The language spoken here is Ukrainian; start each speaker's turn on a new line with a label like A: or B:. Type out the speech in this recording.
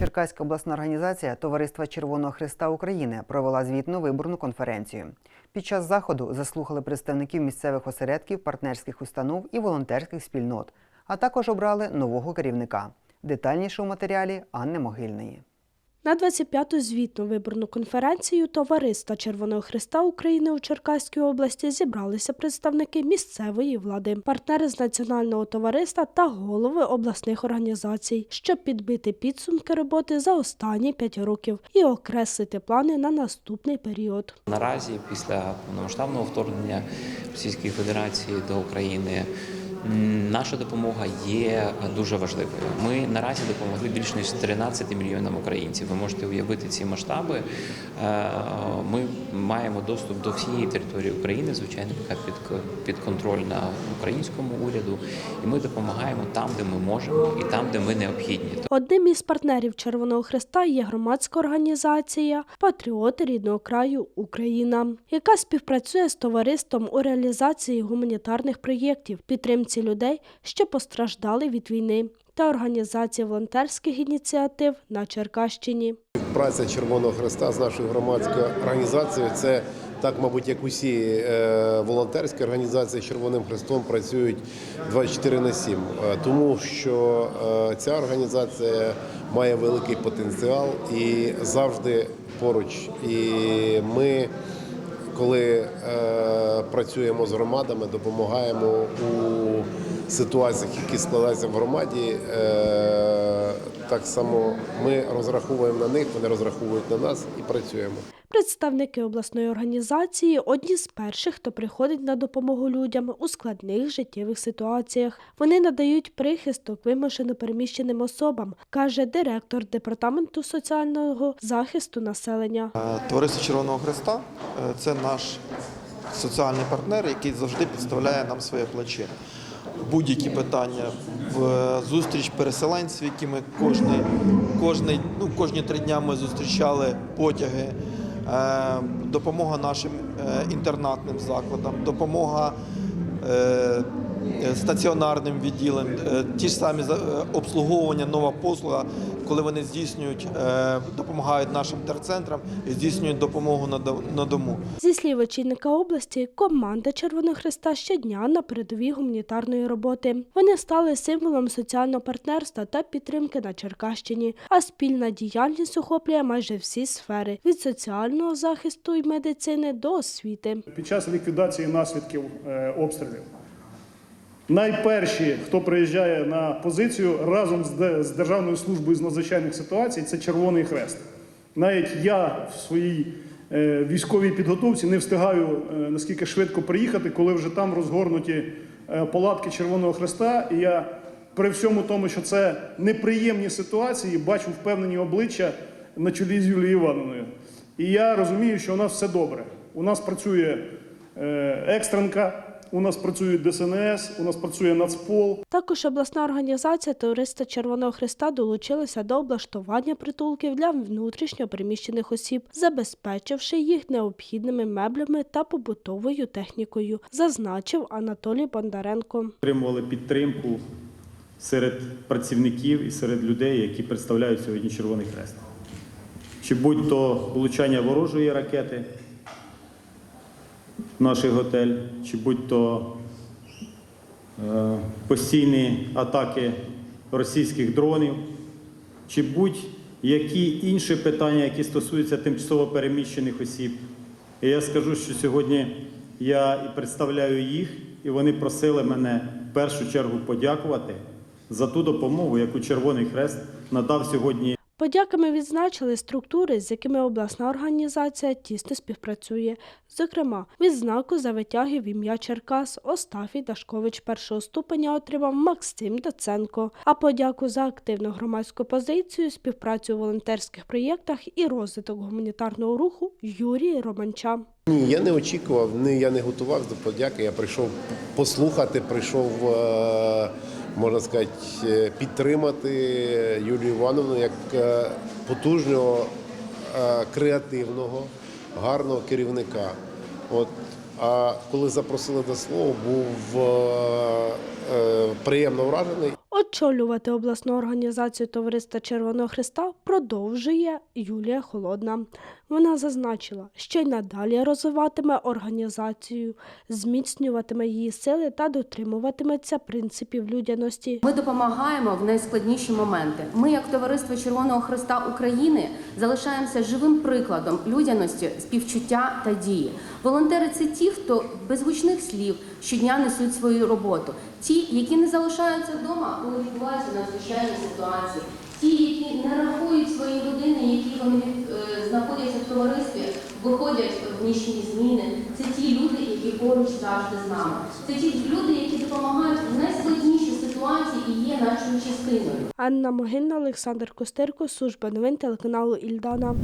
A: Черкаська обласна організація Товариства Червоного Христа України провела звітну виборну конференцію. Під час заходу заслухали представників місцевих осередків, партнерських установ і волонтерських спільнот, а також обрали нового керівника. Детальніше у матеріалі Анни Могильної.
B: На 25-ту звітну виборну конференцію Товариства Червоного Христа України у Черкаській області зібралися представники місцевої влади, партнери з національного товариства та голови обласних організацій, щоб підбити підсумки роботи за останні 5 років і окреслити плани на наступний період.
C: Наразі, після повномасштабного вторгнення Російської Федерації до України, наша допомога є дуже важливою. Ми наразі допомогли більш ніж 13 мільйонам українців. Ви можете уявити ці масштаби. Е, Ми маємо доступ до всієї території України, звичайно, яка під, підконтрольна українському уряду, і ми допомагаємо там, де ми можемо, і там, де ми необхідні.
B: Одним із партнерів Червоного Христа є громадська організація Патріоти рідного краю Україна, яка співпрацює з товариством у реалізації гуманітарних проєктів, підтримці людей, що постраждали від війни, та організації волонтерських ініціатив на Черкащині.
D: Праця Червоного Христа з нашою громадською організацією це так, мабуть, як усі е, волонтерські організації з Червоним Христом працюють 24 на 7. Е, тому що е, ця організація має великий потенціал і завжди поруч. І ми, коли е, працюємо з громадами, допомагаємо у ситуаціях, які складаються в громаді. Е, так само ми розраховуємо на них, вони розраховують на нас і працюємо.
B: Представники обласної організації одні з перших, хто приходить на допомогу людям у складних життєвих ситуаціях. Вони надають прихисток вимушено переміщеним особам, каже директор департаменту соціального захисту населення.
E: Е, Товариство Червоного Христа е, це наш соціальний партнер, який завжди підставляє нам своє плече. Будь-які питання в е, зустріч переселенців, які ми кожний, кожний, ну, кожні три дня ми зустрічали потяги, допомога нашим е, інтернатним закладам, допомога е, е, стаціонарним відділам, е, ті ж самі за- е, обслуговування, нова послуга, коли вони здійснюють, е, допомагають нашим терцентрам і здійснюють допомогу на до- на дому.
B: Зі слів очільника області, команда Червоного Христа щодня на передовій гуманітарної роботи. Вони стали символом соціального партнерства та підтримки на Черкащині, а спільна діяльність охоплює майже всі сфери від соціального захисту і медицини до освіти.
F: Під час ліквідації наслідків е, обстрілів найперші, хто приїжджає на позицію разом з Державною службою з надзвичайних ситуацій, це Червоний Хрест. Навіть я в своїй е, військовій підготовці не встигаю е, наскільки швидко приїхати, коли вже там розгорнуті е, палатки Червоного Хреста. І я при всьому тому, що це неприємні ситуації, бачу впевнені обличчя на чолі з Юлією Івановною. І я розумію, що у нас все добре. У нас працює екстренка, у нас працює ДСНС, у нас працює Нацпол.
B: Також обласна організація Товариства Червоного Христа долучилася до облаштування притулків для внутрішньо переміщених осіб, забезпечивши їх необхідними меблями та побутовою технікою, зазначив Анатолій Бондаренко.
G: отримували підтримку серед працівників і серед людей, які представляють сьогодні Червоний Хрест. Чи будь-то влучання ворожої ракети наш готель, чи будь-то е, постійні атаки російських дронів, чи будь-які інші питання, які стосуються тимчасово переміщених осіб. І я скажу, що сьогодні я і представляю їх, і вони просили мене в першу чергу подякувати за ту допомогу, яку Червоний Хрест надав сьогодні
B: Подяками відзначили структури, з якими обласна організація тісно співпрацює. Зокрема, відзнаку за витяги в ім'я Черкас Остафій Дашкович першого ступеня отримав Максим Доценко. А подяку за активну громадську позицію, співпрацю у волонтерських проєктах і розвиток гуманітарного руху Юрій Романча.
D: Ні, я не очікував, ні, я не готував до подяки. Я прийшов послухати, прийшов, е, можна сказати, е, підтримати Юлію Івановну як е, потужного, е, креативного, гарного керівника. От, а коли запросили до слова, був приємно вражений.
B: Очолювати обласну організацію Товариства Червоного Христа продовжує Юлія Холодна. Вона зазначила, що й надалі розвиватиме організацію, зміцнюватиме її сили та дотримуватиметься принципів людяності.
H: Ми допомагаємо в найскладніші моменти. Ми, як товариство Червоного Христа України, залишаємося живим прикладом людяності, співчуття та дії. Волонтери це ті, хто без гучних слів щодня несуть свою роботу. Ті, які не залишаються вдома, коли відбуваються надзвичайні ситуації. Ті, які не рахують свої години, які вони е, знаходяться в товаристві, виходять в нічні зміни. Це ті люди, які поруч завжди з нами. Це ті люди, які допомагають в найскладніші ситуації і є нашою частиною.
B: Анна Могильна, Олександр Костирко, служба новин телеканалу Ільдана.